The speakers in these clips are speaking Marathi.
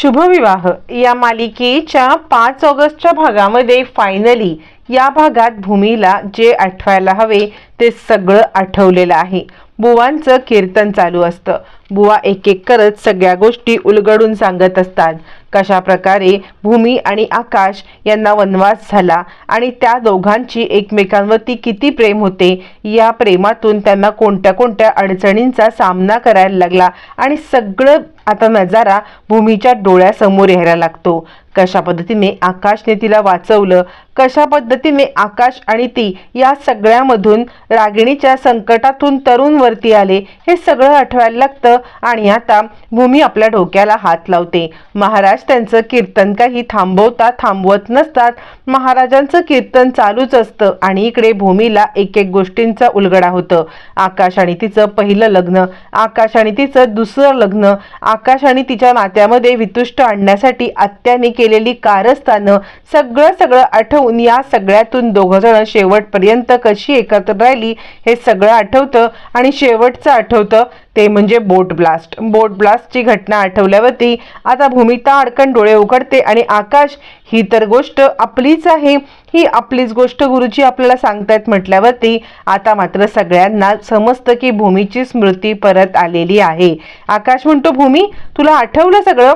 शुभविवाह. या मालिकेच्या पाच ऑगस्टच्या भागामध्ये फायनली या भागात भूमीला जे आठवायला हवे ते सगळं आठवलेलं आहे. बुवांचं कीर्तन चालू असतं. बुवा एक एक करत सगळ्या गोष्टी उलगडून सांगत असतात. कशा प्रकारे भूमी आणि आकाश यांना वनवास झाला आणि त्या दोघांची एकमेकांवरती किती प्रेम होते या प्रेमातून त्यांना कोणत्या कोणत्या अडचणींचा सामना करायला लागला आणि सगळं आता नजारा भूमीच्या डोळ्यासमोर यायला लागतो. कशा पद्धतीने आकाशने तिला वाचवलं कशा पद्धतीने आकाश आणि ती या सगळ्यामधून रागिणीच्या संकटातून तरुण वरती आले हे सगळं आठवायला लागतं आणि आता भूमी आपल्या डोक्याला हात लावते. महाराज त्यांचं कीर्तन काही थांबवता थांबवत नसतात. महाराजांचं कीर्तन चालूच असतं आणि इकडे भूमीला एक एक गोष्टींचा उलगडा होतं. आकाश आणि तिचं पहिलं लग्न आकाश आणि तिचं दुसरं लग्न आकाश आणि तिच्या नात्यामध्ये वितुष्ट आणण्यासाठी आत्याने केलेली कारस्थानं सगळं सगळं आठवून या सगळ्यातून दोघं जण शेवटपर्यंत कशी एकत्र राहिली हे सगळं आठवतं आणि शेवटचं आठवतं ते म्हणजे बोट ब्लास्ट. बोट ब्लास्टची घटना आठवल्यावरती आता भूमिता अडकन डोळे उघडते आणि आकाश ही तर गोष्ट आपलीच आहे. ही आपलीच गोष्ट गुरुजी आपल्याला सांगतायत म्हटल्यावरती आता मात्र सगळ्यांना समजतं की भूमीची स्मृती परत आलेली आहे. आकाश म्हणतो भूमी तुला आठवलं सगळं?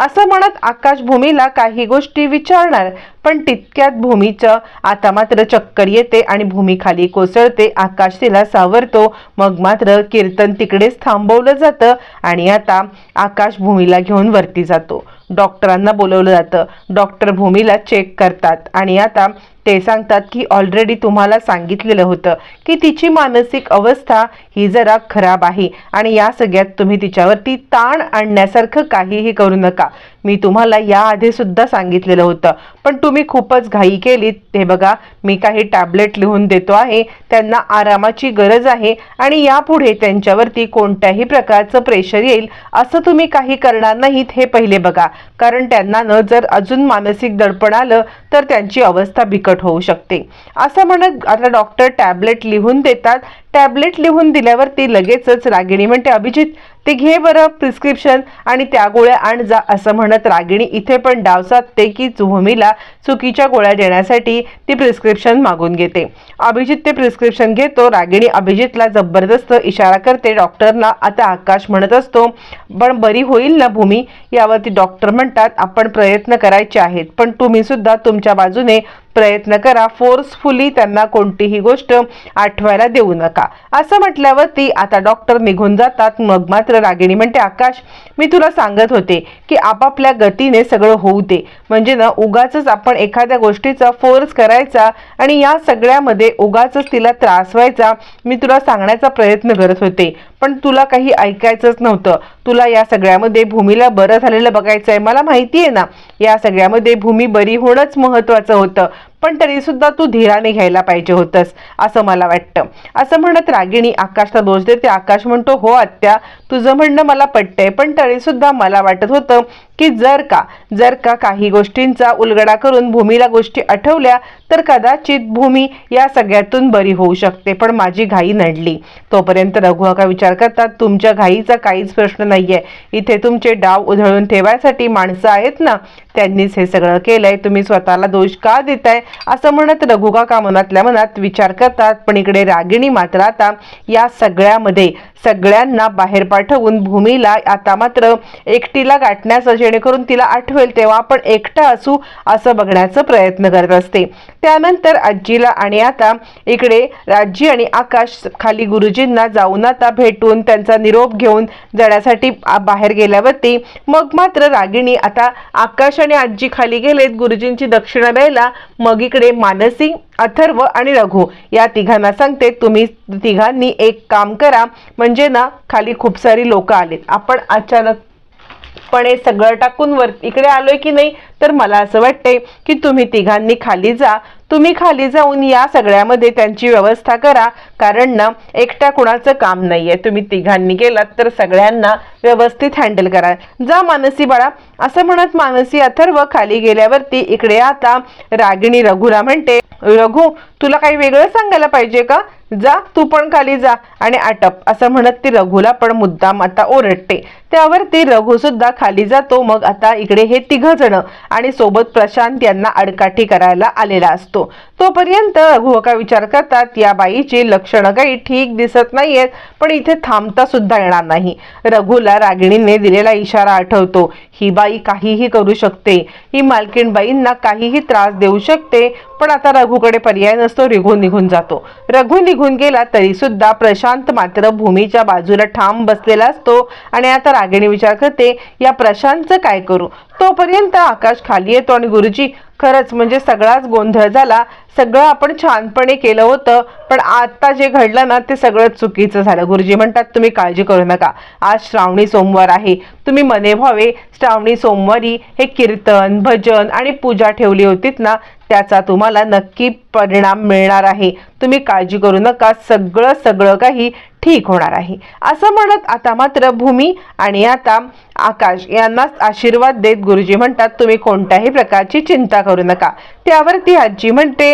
असं म्हणत आकाश भूमीला काही गोष्टी विचारणार. पण तितक्यात भूमीचं आता मात्र चक्कर येते आणि भूमी खाली कोसळते. आकाश तिला सावरतो. मग मात्र कीर्तन तिकडेच थांबवलं जातं आणि आता आकाश भूमीला घेऊन वरती जातो. डॉक्टरांना बोलवलं जातं. डॉक्टर भूमीला चेक करतात आणि आता ते सांगतात की ऑलरेडी तुम्हाला सांगितलेलं होतं की तिची मानसिक अवस्था ही जरा खराब आहे आणि या सगळ्यात तुम्ही तिच्यावरती ताण आणण्यासारखं काहीही करू नका. मी तुम्हाला याआधी सुद्धा सांगितलेलं होतं. पण तू तुम्ही खूपच घाई केलीत. हे बघा मी काही टॅबलेट लिहून देतो आहे. त्यांना आरामाची गरज आहे आणि यापुढे त्यांच्यावरती कोणत्याही प्रकारचं प्रेशर येईल असं तुम्ही काही करणार नाहीत हे पहिले बघा. कारण त्यांना न जर अजून मानसिक दडपण आलं तर त्यांची अवस्था बिकट होऊ शकते. असं म्हणत आता डॉक्टर टॅबलेट लिहून देतात. टॅबलेट लिहून दिल्यावरती लगेचच रागिणी म्हणते अभिजित ते घे बरं प्रिस्क्रिप्शन आणि त्या गोळ्या आण जा असं म्हणत रागिणी इथे पण डाव साधते की भूमीला चुकीच्या गोळ्या देण्यासाठी ती प्रिस्क्रिप्शन मागून घेते. अभिजित ते प्रिस्क्रिप्शन घेतो रागिणी अभिजितला जबरदस्त इशारा करते डॉक्टरला आता आकाश म्हणत असतो पण बरी होईल ना भूमी? यावरती डॉक्टर म्हणतात आपण प्रयत्न करायचे आहेत पण तुम्ही सुद्धा तुमच्या बाजूने प्रयत्न करा. फोर्सफुली त्यांना कोणतीही गोष्ट आठवायला देऊ नका. असं म्हटल्यावरती आता डॉक्टर निघून जातात. मग मात्र रागिणी म्हणते आकाश मी तुला सांगत होते की आपापल्या गतीने सगळं होऊ दे. म्हणजे ना उगाच आपण एखाद्या गोष्टीचा फोर्स करायचा आणि या सगळ्यामध्ये उगाच तिला त्रास व्हायचा. मी तुला सांगण्याचा प्रयत्न करत होते. पण तुला काही ऐकायचंच नव्हतं. तुला या सगळ्यामध्ये भूमीला बरं झालेलं बघायचं आहे मला माहिती आहे ना या सगळ्यामध्ये भूमी बरी होणंच महत्त्वाचं होतं. पण तरी सुद्धा तू धीराने घ्यायला पाहिजे होतंस असं मला वाटतं. असं म्हणत रागिणी आकाशला दोष देते. आकाश म्हणतो हो आत्या तुझं म्हणणं मला पटतंय पण तरी सुद्धा मला वाटत होतं की जर का जर का काही गोष्टींचा उलगडा करून भूमीला गोष्टी आठवल्या तर कदाचित भूमी या सगळ्यातून बरी होऊ शकते. पण माझी घाई नडली. तोपर्यंत रघुआका विचार करतात तुमच्या घाईचा काहीच प्रश्न नाहीये. इथे तुमचे डाव उधळून ठेवायसाठी माणसं आहेत ना? त्यांनीच हे सगळं केलंय. तुम्ही स्वतःला दोष का देताय? असं म्हणत रघुकाका मनातल्या मनात विचार करतात पण इकडे रागिणी मात्र आता या सगळ्यामध्ये सगळ्यांना बाहेर पाठवून भूमीला आता मात्र एकटीला गाठण्याचं जेणेकरून तिला आठवेल तेव्हा आपण एकटा असू असं बघण्याचा प्रयत्न करत असते. त्यानंतर आजीला आणि आता इकडे राजी आणि आकाश खाली गुरुजींना जाऊन आता भेटून त्यांचा निरोप घेऊन जाण्यासाठी बाहेर गेल्यावरती मग मात्र रागिणी आता आकाश आणि आजी खाली गेलेत. गुरुजींची दक्षिणा द्यायला मग इकडे मानसी अथर्व आणि रघु या तिघांना सांगते तुम्ही तिघांनी एक काम करा म्हणजे म्हणजे ना खाली खूप सारी लोक आलेत. आपण अचानक पणे सगळं टाकून वर इकडे आलोय की नाही तर मला असं वाटतंय की तुम्ही तिघांनी खाली जा. तुम्ही खाली जाऊन या सगळ्यामध्ये त्यांची व्यवस्था करा. कारण ना एकट्या कुणाचं काम नाही आहे तुम्ही तिघांनी गेलात तर सगळ्यांना व्यवस्थित हँडल करा. जा मानसी बाळा. असं म्हणत मानसी अथर्व खाली गेल्यावरती इकडे आता रागिणी रघुरा म्हणते रघु तुला काही वेगळं सांगायला पाहिजे का? जा तू पण खाली जा. आणि आटप. असं म्हणत ती रघुला पण मुद्दाम आता ओरडते. त्यावर ती रघु सुद्धा खाली जातो. मग आता इकडे हे तिघ जण आणि सोबत प्रशांत यांना अडकाठी करायला आलेला असतो. तोपर्यंत रघु का विचार करतात या बाईची लक्षणं काही ठीक दिसत नाहीयेत पण इथे थांबता सुद्धा येणार नाही. रघुला रागिणीने दिलेला इशारा आठवतो. ही बाई काहीही करू शकते. ही मालकीण बाईंना काहीही त्रास देऊ शकते पण आता रघु रघुकडे पर्याय नसतो रघु निघून जातो. रघू निघून गेला तरी सुद्धा प्रशांत मात्र भूमीच्या बाजूला ठाम बसलेला असतो. आणि आता रागिणी विचार करते या प्रशांतचं काय करू? तोपर्यंत आकाश खाली येतो आणि गुरुजी खरंच म्हणजे सगळाच गोंधळ झाला. सगळं आपण छानपणे केलं होतं पण आता जे घडलं ना ते सगळं चुकीचं झालं. गुरुजी म्हणतात तुम्ही काळजी करू नका. आज श्रावणी सोमवार आहे. तुम्ही मने व्हावे. श्रावणी सोमवारी हे कीर्तन भजन आणि पूजा ठेवली होतीत ना त्याचा तुम्हाला नक्की परिणाम मिळणार आहे. तुम्ही काळजी करू नका. सगळं सगळं काही ठीक होणार आहे. असं म्हणत आता मात्र भूमी आणि आता आकाश यांना आशीर्वाद देत गुरुजी म्हणतात तुम्ही कोणत्याही प्रकारची चिंता करू नका. त्यावर ती आजी म्हणते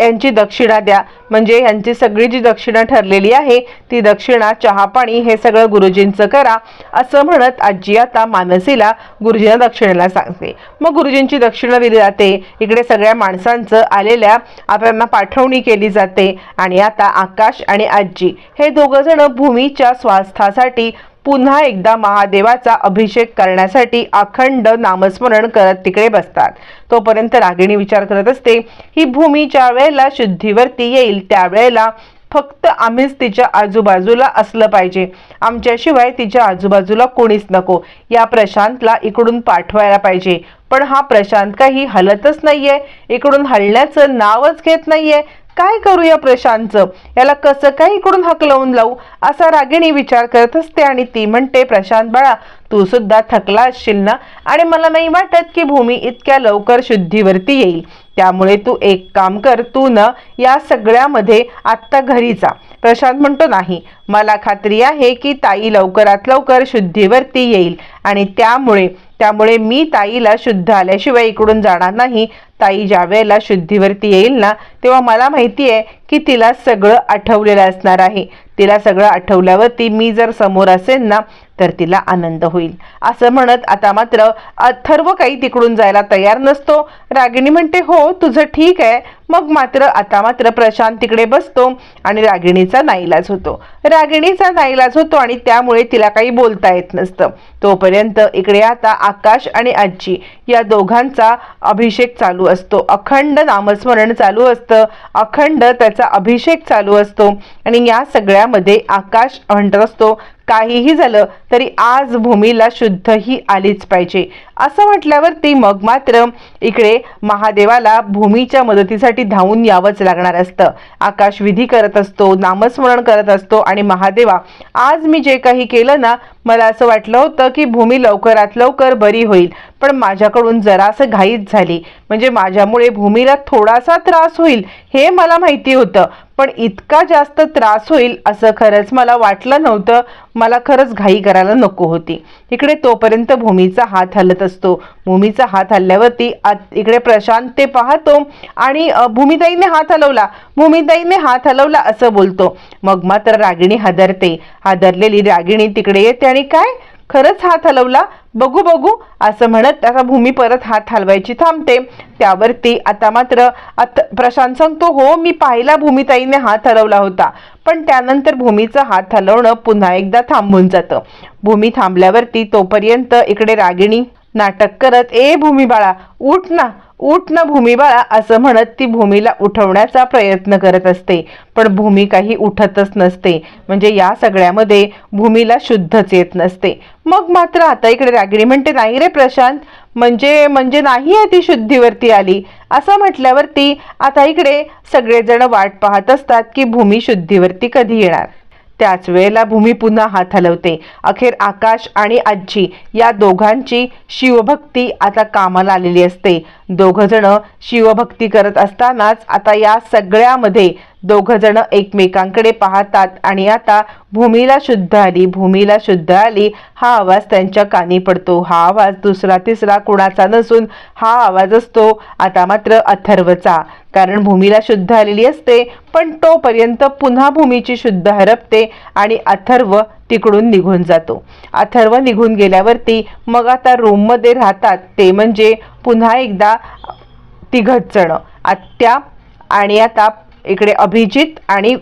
यांची दक्षिणा द्या. म्हणजे यांची सगळी जी दक्षिणा ठरलेली आहे ती दक्षिणा चहा पाणी हे सगळं गुरुजींचं करा असं म्हणत आजी आता मानसीला गुरुजींना दक्षिणेला सांगते. मग गुरुजींची दक्षिणा दिली जाते. इकडे सगळ्या माणसांचं आलेल्या आपल्याला पाठवणी केली जाते. आणि आता आकाश आणि आजी हे दोघं जण भूमीच्या स्वास्थासाठी पुन्हा एकदा महादेवाचा अभिषेक करण्यासाठी अखंड नामस्मरण करत तिकडे बसतात. तोपर्यंत रागिणी विचार करत असते ही भूमी ज्या वेळेला शुद्धीवरती येईल त्यावेळेला फक्त आम्हीच तिच्या आजूबाजूला असलं पाहिजे. आमच्याशिवाय तिच्या आजूबाजूला कोणीच नको. या प्रशांतला इकडून पाठवायला पाहिजे. पण हा प्रशांत काही हलतच नाहीये. इकडून हलण्याचं नावच घेत नाहीये. काय करू या प्रशांतचं? याला कसं काय इकडून हकलवून लावू? असा रागिणी विचार करत असते आणि ती म्हणते प्रशांत बाळा तू सुद्धा थकला असशील ना? आणि मला नाही वाटत की भूमी इतक्या लवकर शुद्धीवरती येईल. त्यामुळे तू एक काम कर तू न या सगळ्यामध्ये आत्ता घरी जा. प्रशांत म्हणतो नाही मला खात्री आहे की ताई लवकरात लवकर शुद्धीवरती येईल आणि त्यामुळे त्यामुळे मी ताईला शुद्ध आल्याशिवाय इकडून जाणार नाही. ताई ज्या वेळेला शुद्धीवरती येईल ना तेव्हा मला माहिती आहे की तिला सगळं आठवलेलं असणार आहे. तिला सगळं आठवल्यावरती मी जर समोर असेल ना तर तिला आनंद होईल. असं म्हणत आता मात्र अथर्व काही तिकडून जायला तयार नसतो. रागिणी म्हणते हो तुझं ठीक आहे. मग मात्र आता मात्र प्रशांत तिकडे बसतो आणि रागिणीचा नाईलाज होतो. रागिणीचा नाईलाज होतो आणि त्यामुळे तिला काही बोलता येत नसतं. तोपर्यंत इकडे आता आकाश आणि आजी या दोघांचा अभिषेक चालू असतो. अखंड नामस्मरण चालू असतं. अखंड त्याचा अभिषेक चालू असतो. आणि या सगळ्यामध्ये आकाश म्हणत असतो. काहीही झालं तरी आज भूमीला शुद्ध ही आलीच पाहिजे. असं म्हटल्यावरती मग मात्र इकडे महादेवाला भूमीच्या मदतीसाठी धावून यावंच लागणार असतं. आकाश विधी करत असतो नामस्मरण करत असतो आणि महादेवा आज मी जे काही केलं ना मला असं वाटलं होतं की भूमी लवकरात लवकर बरी होईल पण माझ्याकडून जरासं घाईच झाली. म्हणजे माझ्यामुळे भूमीला थोडासा त्रास होईल हे मला माहिती होतं. पण इतका जास्त त्रास होईल असं खरंच मला वाटलं नव्हतं. मला खरंच घाई करायला नको होती. इकडे तोपर्यंत भूमीचा हात हलत असतो. भूमीचा हात हलल्यावरती आत- इकडे प्रशांत ते पाहतो आणि भूमिताईने हात हलवला. भूमिताईने हात हलवला असं बोलतो. मग मात्र रागिणी हादरते. हादरलेली रागिणी तिकडे येते आणि काय? खरंच हात हलवला? बघू बघू. असं म्हणत त्याचा भूमी परत हात हलवायची थांबते. त्यावरती आता मात्र आत प्रशांत सांगतो हो मी पाहिला भूमिताईने हात हलवला होता. पण त्यानंतर भूमीचं हात हलवणं पुन्हा एकदा थांबून जातं. भूमी थांबल्यावरती तोपर्यंत इकडे रागिणी नाटक करत ए भूमिबाळा उठ ना उठ ना भूमिबाळा असं म्हणत ती भूमीला उठवण्याचा प्रयत्न करत असते. पण भूमी काही उठतच नसते. म्हणजे या सगळ्यामध्ये भूमीला शुद्धच येत नसते. मग मात्र आता इकडे रागिणी म्हणते नाही रे प्रशांत म्हणजे म्हणजे नाही आहे ती शुद्धीवरती आली. असं म्हटल्यावरती आता इकडे सगळेजण वाट पाहत असतात की भूमी शुद्धीवरती कधी येणार. त्याच वेळेला भूमी पुन्हा हात हलवते. अखेर आकाश आणि आजी या दोघांची शिवभक्ती आता कामाला आलेली असते. दोघंजणं शिवभक्ती करत असतानाच आता या सगळ्यामध्ये दोघजण एकमेकांकडे पाहतात आणि आता भूमीला शुद्ध आली भूमीला शुद्ध आली हा आवाज त्यांच्या कानी पडतो. हा आवाज दुसरा तिसरा कुणाचा नसून हा आवाज असतो आता मात्र अथर्वचा. कारण भूमीला शुद्ध आलेली असते पण तोपर्यंत पुन्हा भूमीची शुद्ध हरपते आणि अथर्व तिकडून निघून जातो. अथर्व निघून गेल्यावरती मग आता रूममध्ये राहतात. ते म्हणजे पुन्हा एकदा तिघच जण आत्या आणि आता इकडे अभिजित आणि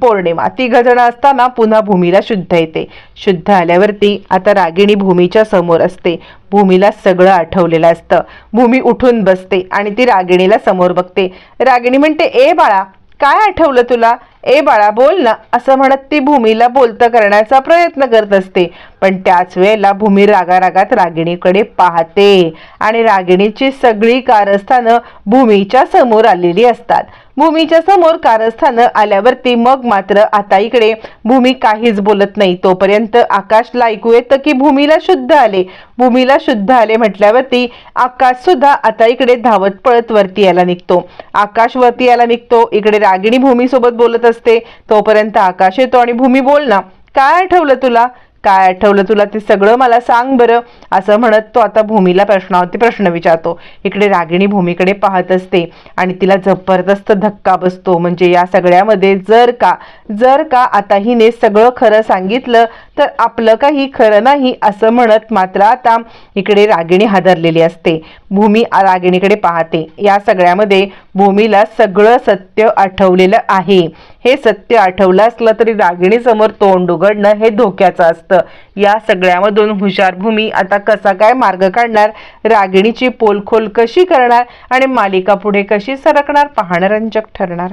पौर्णिमा. तिघजण असताना पुन्हा भूमीला शुद्ध येते. शुद्ध आल्यावरती आता रागिणी भूमीच्या समोर असते. भूमीला सगळं आठवलेलं असतं. भूमी उठून बसते आणि ती रागिणीला समोर बघते. रागिणी म्हणते ए बाळा काय आठवलं तुला? ए बाळा बोल ना. असं म्हणत ती भूमीला बोलतं करण्याचा प्रयत्न करत असते. पण त्याच वेळेला भूमी रागारागात रागिणीकडे पाहते आणि रागिणीची सगळी कारस्थानं भूमीच्या समोर आलेली असतात. भूमीच्या समोर कारस्थानं आल्यावरती मग मात्र आता इकडे भूमी काहीच बोलत नाही. तोपर्यंत आकाशला ऐकू येतं की भूमीला शुद्ध आले. भूमीला शुद्ध आले म्हटल्यावरती आकाश सुद्धा आता इकडे धावत पळत वरती यायला निघतो. आकाश वरती यायला निघतो. इकडे रागिणी भूमीसोबत बोलत असते. तोपर्यंत आकाश येतो आणि भूमी बोल ना काय आठवलं तुला? काय आठवलं तुला ते सगळं मला सांग बरं. असं म्हणत तो आता भूमीला प्रश्नावरती प्रश्न विचारतो. इकडे रागिणी भूमीकडे पाहत असते आणि तिला जबरदस्त धक्का बसतो. म्हणजे या सगळ्यामध्ये जर का जर का आता हिने सगळं खरं सांगितलं तर आपलं काही खरं नाही असं म्हणत मात्र आता इकडे रागिणी हादरलेली असते. भूमी रागिणीकडे पाहते. या सगळ्यामध्ये भूमीला सगळं सत्य आठवलेलं आहे. हे सत्य आठवलं असलं तरी रागिणीसमोर तोंड उघडणं हे धोक्याचं असतं. या सगळ्यामधून हुशार भूमी आता कसा काय मार्ग काढणार? रागिणीची पोलखोल कशी करणार? आणि मालिका पुढे कशी सरकणार? पाहणं रंजक ठरणार.